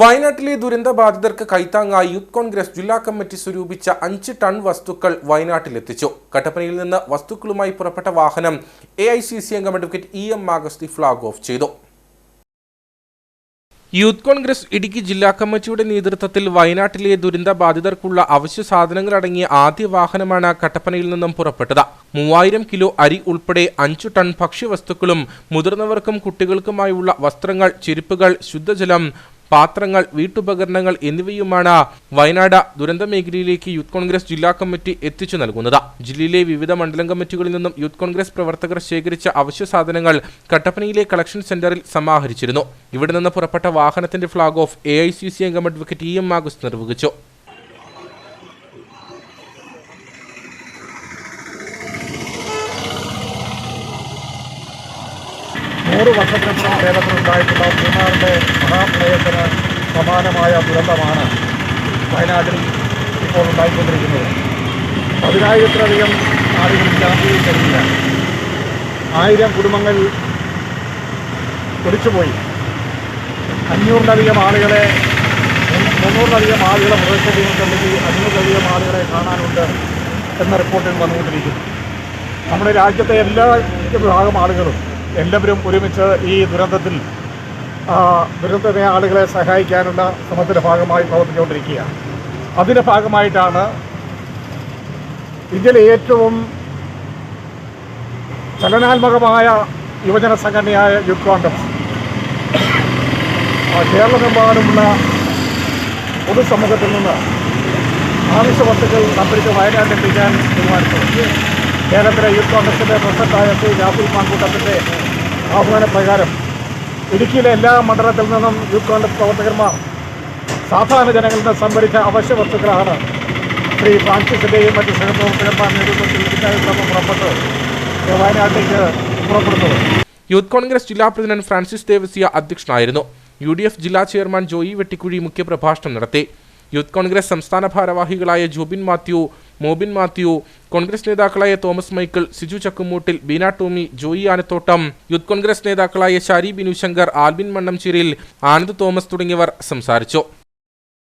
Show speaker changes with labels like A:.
A: വയനാട്ടിലെ ദുരന്ത ബാധിതർക്ക് കൈത്താങ്ങായി യൂത്ത് കോൺഗ്രസ് ജില്ലാ കമ്മിറ്റി സ്വരൂപിച്ച അഞ്ച് ടൺ വസ്തുക്കൾ വയനാട്ടിലെത്തിച്ചു. കട്ടപ്പനയിൽ നിന്ന് വസ്തുക്കളുമായി പുറപ്പെട്ട വാഹനം എ ഐ സി സി അംഗം advocate E M Agasthy flag off ചെയ്തു. യൂത്ത് കോൺഗ്രസ് ഇടുക്കി ജില്ലാ കമ്മിറ്റിയുടെ നേതൃത്വത്തിൽ വയനാട്ടിലെ ദുരന്ത ബാധിതർക്കുള്ള അവശ്യ സാധനങ്ങളടങ്ങിയ ആദ്യ വാഹനമാണ് കട്ടപ്പനയിൽ നിന്നും പുറപ്പെട്ടത്. മൂവായിരം കിലോ അരി ഉൾപ്പെടെ അഞ്ചു ടൺ ഭക്ഷ്യവസ്തുക്കളും മുതിർന്നവർക്കും കുട്ടികൾക്കുമായുള്ള വസ്ത്രങ്ങൾ ചെരുപ്പുകൾ ശുദ്ധജലം പാത്രങ്ങൾ വീട്ടുപകരണങ്ങൾ എന്നിവയുമാണ് വയനാട് ദുരന്ത മേഖലയിലേക്ക് യൂത്ത് കോൺഗ്രസ് ജില്ലാ കമ്മിറ്റി എത്തിച്ചു നൽകുന്നത്. ജില്ലയിലെ വിവിധ മണ്ഡലം കമ്മിറ്റികളിൽ നിന്നും യൂത്ത് കോൺഗ്രസ് പ്രവർത്തകർ ശേഖരിച്ച അവശ്യ സാധനങ്ങൾ കട്ടപ്പനയിലെ കളക്ഷൻ സെന്ററിൽ സമാഹരിച്ചിരുന്നു. ഇവിടെ നിന്ന് പുറപ്പെട്ട വാഹനത്തിന്റെ flag off A I C C അംഗം അഡ്വക്കേറ്റ് ഇ എം ആഗസ്റ്റ് നിർവഹിച്ചു.
B: നൂറ് വർഷത്തിനും കേരളത്തിലുണ്ടായിട്ടുള്ള മൂന്നാറിന്റെ മഹാപ്രളയത്തിന് സമാനമായ ദുരന്തമാണ് വയനാട്ടിൽ ഇപ്പോൾ ഉണ്ടായിക്കൊണ്ടിരിക്കുന്നത്. പതിനായിരത്തിലധികം ആളുകൾ ജാതിയിൽ കഴിഞ്ഞില്ല ആയിരം കുടുംബങ്ങൾ ഒലിച്ചുപോയി അഞ്ഞൂറിലധികം ആളുകളെ മുന്നൂറിലധികം ആളുകളെ മൃതശരീരത്തിലേക്ക് അഞ്ഞൂറിലധികം ആളുകളെ കാണാനുണ്ട് എന്ന റിപ്പോർട്ടിൽ വന്നുകൊണ്ടിരിക്കുന്നു. നമ്മുടെ രാജ്യത്തെ എല്ലാ വിഭാഗം ആളുകളും എല്ലാവരും ഒരുമിച്ച് ഈ ദുരന്തത്തിൽ ആ, ആളുകളെ സഹായിക്കാനുള്ള ശ്രമത്തിന്റെ ഭാഗമായി പ്രവർത്തിച്ചുകൊണ്ടിരിക്കുകയാണ്. അതിന്റെ ഭാഗമായിട്ടാണ് ഇന്ത്യയിലെ ഏറ്റവും ചലനാത്മകമായ യുവജന സംഘടനയായ യൂത്ത് കോൺഗ്രസ്. കേരളമെമ്പാടുമുള്ള പൊതുസമൂഹത്തിൽ നിന്ന് ആവശ്യ വസ്തുക്കൾ സംഭരിച്ച് വയനാട്ടിലെത്തിക്കാൻ തീരുമാനിച്ചു. കേരളത്തിലെ യൂത്ത് കോൺഗ്രസിന്റെ പ്രസിഡന്റായ ശ്രീ രാഹുൽ മാങ്കൂട്ടത്തിന്റെ ആഹ്വാനപ്രകാരം ഇടുക്കിയിലെ എല്ലാ മണ്ഡലത്തിൽ നിന്നും യൂത്ത് കോൺഗ്രസ് പ്രവർത്തകന്മാർ സാധാരണ ജനങ്ങളിൽ നിന്ന് സംഭരിച്ച അവശ്യ വസ്തുക്കളാണ് ശ്രീ ഫ്രാൻസിസിന്റെയും മറ്റ് സഹപ്രവർത്തകന്മാർ നേതൃത്വത്തിൽ ഇടുക്കാനുള്ള പുറപ്പെട്ട് വയനാട്ടിലേക്ക് പുറപ്പെടുന്നത്.
A: യൂത്ത് കോൺഗ്രസ് ജില്ലാ പ്രസിഡന്റ് ഫ്രാൻസിസ് ദേവസിയ അധ്യക്ഷനായിരുന്നു. യു ജില്ലാ ചെയർമാൻ ജോയി വെട്ടിക്കുഴി മുഖ്യപ്രഭാഷണം നടത്തി. യൂത്ത് കോൺഗ്രസ് സംസ്ഥാന ഭാരവാഹികളായ ജൂബിൻ മാത്യു മോബിൻ മാത്യു കോൺഗ്രസ് നേതാക്കളായ തോമസ് മൈക്കിൾ സിജു ചക്കുമൂട്ടിൽ ബീന ടോമി ജോയി ആനത്തോട്ടം യൂത്ത് കോൺഗ്രസ് നേതാക്കളായ ഷാരി ബിനുശങ്കർ ആൽബിൻ മണ്ണംചിരിൽ ആനന്ദ് തോമസ് തുടങ്ങിയവർ സംസാരിച്ചു.